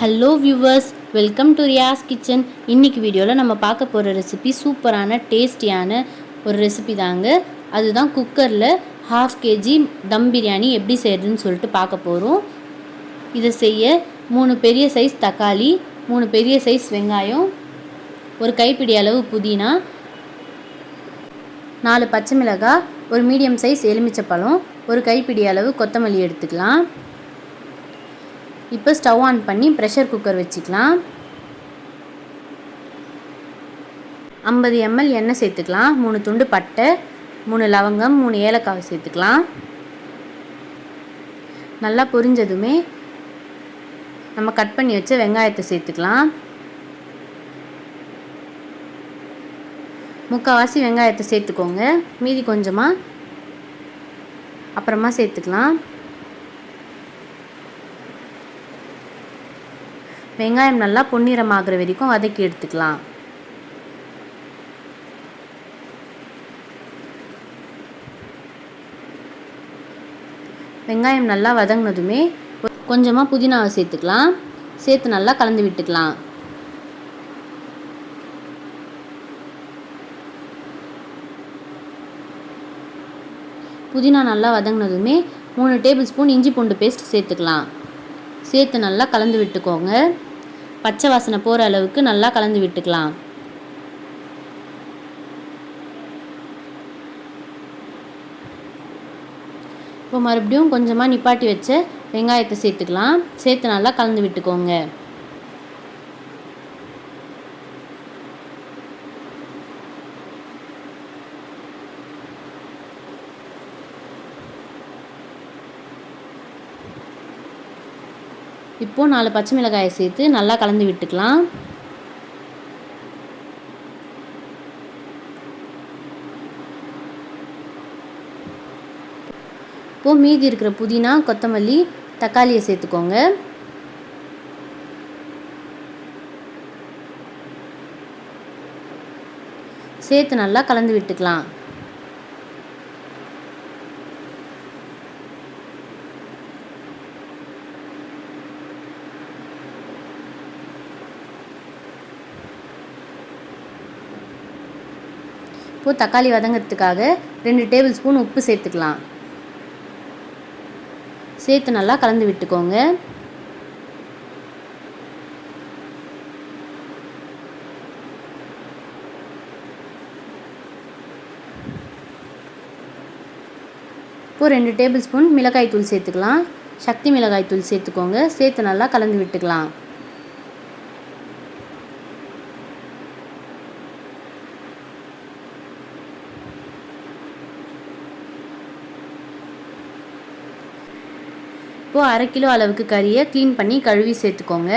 Hello viewers welcome to Riyas kitchen இன்னைக்கு வீடியோவில் நம்ம பார்க்க போகிற ரெசிபி சூப்பரான டேஸ்டியான ஒரு ரெசிபி தாங்க. அதுதான் குக்கரில் ஹாஃப் கேஜி தம் பிரியாணி எப்படி செய்கிறதுன்னு சொல்லிட்டு பார்க்க போகிறோம் இதை செய்ய மூணு பெரிய சைஸ் தக்காளி மூணு பெரிய சைஸ் வெங்காயம் ஒரு கைப்பிடி அளவு புதினா நாலு பச்சை மிளகாய் ஒரு மீடியம் சைஸ் எலுமிச்சப்பழம் ஒரு கைப்பிடி அளவு கொத்தமல்லி எடுத்துக்கலாம். இப்போ ஸ்டவ் ஆன் பண்ணி ப்ரெஷர் குக்கர் வச்சுக்கலாம். ஐம்பது எம்எல் எண்ணெய் சேர்த்துக்கலாம். மூணு துண்டு பட்டை மூணு லவங்கம் மூணு ஏலக்காய் சேர்த்துக்கலாம். நல்லா பொரிஞ்சதுமே நம்ம கட் பண்ணி வச்ச வெங்காயத்தை சேர்த்துக்கலாம். முக்கால்வாசி வெங்காயத்தை சேர்த்துக்கோங்க. மீதி கொஞ்சமாக அப்புறமா சேர்த்துக்கலாம். வெங்காயம் நல்லா பொன்னிறமாகிற வரைக்கும் வதக்கி எடுத்துக்கலாம். வெங்காயம் நல்லா வதங்கினதுமே கொஞ்சமாக புதினாவை சேர்த்துக்கலாம். சேர்த்து நல்லா கலந்து விட்டுக்கலாம். புதினா நல்லா வதங்கினதுமே மூணு டேபிள் ஸ்பூன் இஞ்சி பூண்டு பேஸ்ட் சேர்த்துக்கலாம். சேர்த்து நல்லா கலந்து விட்டுக்கோங்க. பச்சை வாசனை போகிற அளவுக்கு நல்லா கலந்து விட்டுக்கலாம். இப்போ மறுபடியும் கொஞ்சமாக நிப்பாட்டி வச்ச வெங்காயத்தை சேர்த்துக்கலாம். சேர்த்து நல்லா கலந்து விட்டுக்கோங்க. இப்போது நாலு பச்சை மிளகாயை சேர்த்து நல்லா கலந்து விட்டுக்கலாம். இப்போது மீதி இருக்கிற புதினா கொத்தமல்லி தக்காளியை சேர்த்துக்கோங்க. சேர்த்து நல்லா கலந்து விட்டுக்கலாம். இப்போது தக்காளி வதங்கிறதுக்காக ரெண்டு டேபிள் ஸ்பூன் உப்பு சேர்த்துக்கலாம். சேர்த்து நல்லா கலந்து விட்டுக்கோங்க. இப்போது ரெண்டு டேபிள் ஸ்பூன் மிளகாய் தூள் சேர்த்துக்கலாம். சக்தி மிளகாய் தூள் சேர்த்துக்கோங்க. சேர்த்து நல்லா கலந்து விட்டுக்கலாம். இப்போது அரை கிலோ அளவுக்கு கறியை க்ளீன் பண்ணி கழுவி சேர்த்துக்கோங்க.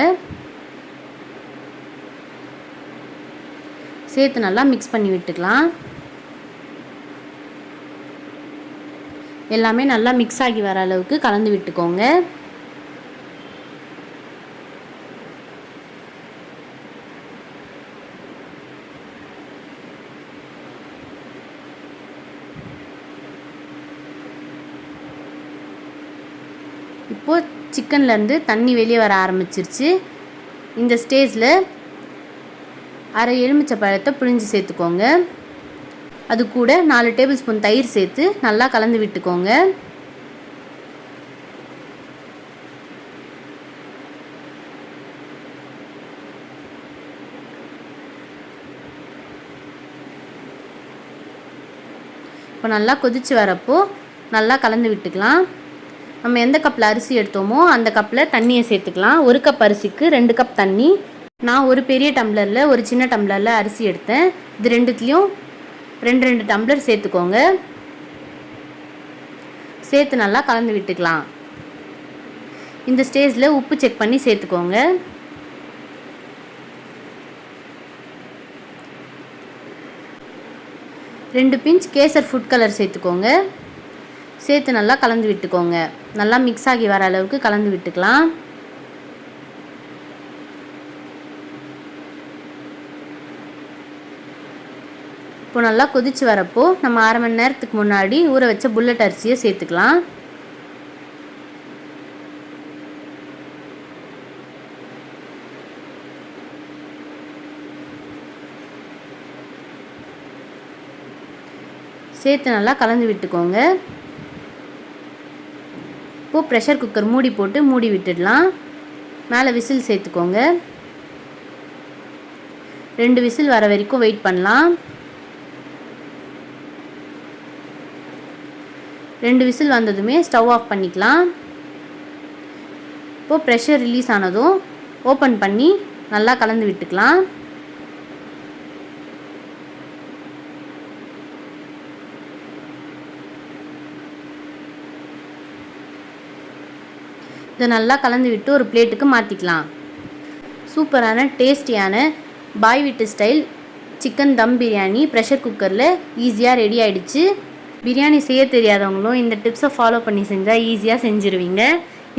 சேர்த்து நல்லா மிக்ஸ் பண்ணி விட்டுக்கலாம். எல்லாமே நல்லா மிக்ஸ் ஆகி வர அளவுக்கு கலந்து விட்டுக்கோங்க. இப்போது சிக்கன்லேருந்து தண்ணி வெளியே வர ஆரம்பிச்சிருச்சு. இந்த ஸ்டேஜில் அரை எலுமிச்சை பழத்தை புழிஞ்சு சேர்த்துக்கோங்க. அது கூட நாலு டேபிள் ஸ்பூன் தயிர் சேர்த்து நல்லா கலந்து விட்டுக்கோங்க. இப்போ நல்லா கொதித்து வரப்போ நல்லா கலந்து விட்டுக்கலாம். நம்ம எந்த கப்பில் அரிசி எடுத்தோமோ அந்த கப்பில் தண்ணியை சேர்த்துக்கலாம். ஒரு கப் அரிசிக்கு ரெண்டு கப் தண்ணி. நான் ஒரு பெரிய டம்ளரில் ஒரு சின்ன டம்ளரில் அரிசி எடுத்தேன். இது ரெண்டுத்துலேயும் ரெண்டு ரெண்டு டம்ளர் சேர்த்துக்கோங்க. சேர்த்து நல்லா கலந்து விட்டுக்கலாம். இந்த ஸ்டேஜில் உப்பு செக் பண்ணி சேர்த்துக்கோங்க. ரெண்டு பிஞ்ச் கேசர் ஃபுட் கலர் சேர்த்துக்கோங்க. சேர்த்து நல்லா கலந்து விட்டுக்கோங்க. நல்லா மிக்ஸ் ஆகி வர அளவுக்கு கலந்து விட்டுக்கலாம். இப்போ நல்லா கொதிச்சு வரப்போ நம்ம அரை மணி நேரத்துக்கு முன்னாடி ஊற வச்ச புல்லட் அரிசியை சேர்த்துக்கலாம். சேர்த்து நல்லா கலந்து விட்டுக்கோங்க. இப்போது ப்ரெஷர் குக்கர் மூடி போட்டு மூடி விட்டுடலாம். மேலே விசில் சேர்த்துக்கோங்க. ரெண்டு விசில் வர வரைக்கும் வெயிட் பண்ணலாம். ரெண்டு விசில் வந்ததுமே ஸ்டவ் ஆஃப் பண்ணிக்கலாம். இப்போது ப்ரெஷர் ரிலீஸ் ஆனதும் ஓப்பன் பண்ணி நல்லா கலந்து விட்டுக்கலாம். இதை நல்லா கலந்து விட்டு ஒரு பிளேட்டுக்கு மாற்றிக்கலாம் சூப்பரான டேஸ்டியான பாய் வீட்டு style chicken dum biryani pressure குக்கரில் ஈஸியாக ரெடி ஆகிடுச்சு பிரியாணி செய்ய தெரியாதவங்களும் இந்த டிப்ஸை ஃபாலோ பண்ணி செஞ்சால் ஈஸியாக செஞ்சுருவீங்க.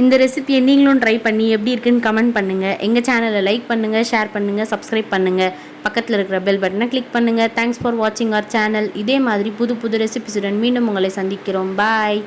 இந்த ரெசிபியை நீங்களும் ட்ரை பண்ணி எப்படி இருக்குன்னு கமெண்ட் பண்ணுங்கள் எங்கள் சேனலை லைக் பண்ணுங்கள் ஷேர் பண்ணுங்கள் சப்ஸ்கிரைப் பண்ணுங்கள் பக்கத்தில் இருக்கிற பெல் பட்டனை கிளிக் பண்ணுங்கள் தேங்க்ஸ் ஃபார் வாட்சிங் அவர் சேனல் இதே மாதிரி புது புது ரெசிபிஸுடன் மீண்டும் உங்களை சந்திக்கிறோம். பாய்